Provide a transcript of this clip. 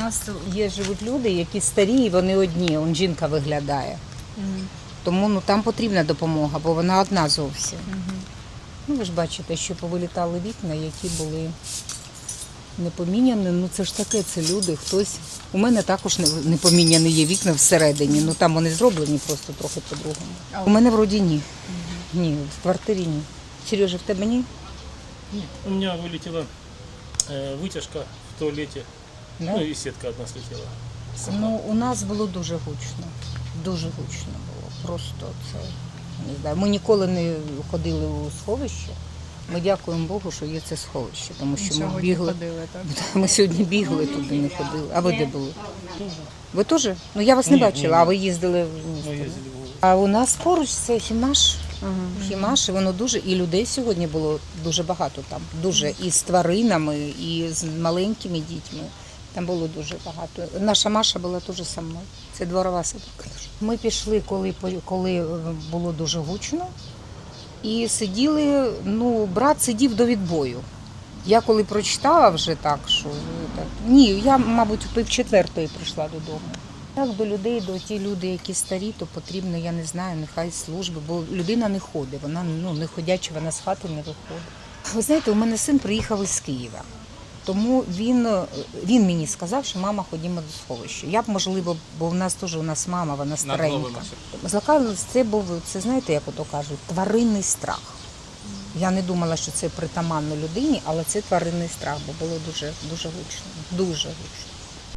нас є живуть люди, які старі, і вони одні. Он жінка виглядає. Тому ну там потрібна допомога, бо вона одна зовсім. Ну ви ж бачите, що повилітали вікна, які були не поміняні. Ну це ж таке, це люди. Хтось у мене також не, не поміняні є вікна всередині. Ну там вони зроблені просто трохи по-другому. А У мене вроді ні. Ні, в квартирі ні. Сережа, в тебе ні? У меня вылетела э, вытяжка в туалете, Да? ну и сетка одна слетела. Ну, у нас було дуже гучно. Дуже гучно було. Просто це не знаю. Ми ніколи не ходили у сховище. Ми дякуємо Богу, що є це сховище, тому що ми бігли. ходили, так? Ми сьогодні бігли туди, не ходили. А ви де були? Ви теж? Ну я вас не Ні, бачила, ні, а ви їздили в місто. в А у нас поруч це хімаш. Хімаш, і воно дуже і людей сьогодні було дуже багато там. Дуже і з тваринами, і з маленькими дітьми. Там було дуже багато. Наша Маша була теж со мною. Це дворова собака. Ми пішли, коли коли е, було дуже гучно, і сиділи. Ну, брат сидів до відбою. Я коли прочитала вже так, що ну, так. Ні, я, мабуть, пів четвертої прийшла додому. Так, до людей, до ті люди, які старі, то потрібно, я не знаю, нехай служби, бо людина не ходить, вона ну, не ходяча, вона з хати не виходить. Ви знаєте, у мене син приїхав із Києва. Тому він, е, він мені сказав, що мама ходімо до сховища. Я б можливо, бо в нас теж у нас мама, вона старенька. Злякалась, це був, це знаєте, як ото кажуть, тваринний страх. Я не думала, що це притаманно людині, але це тваринний страх, бо було дуже, дуже гучно. Дуже гучно.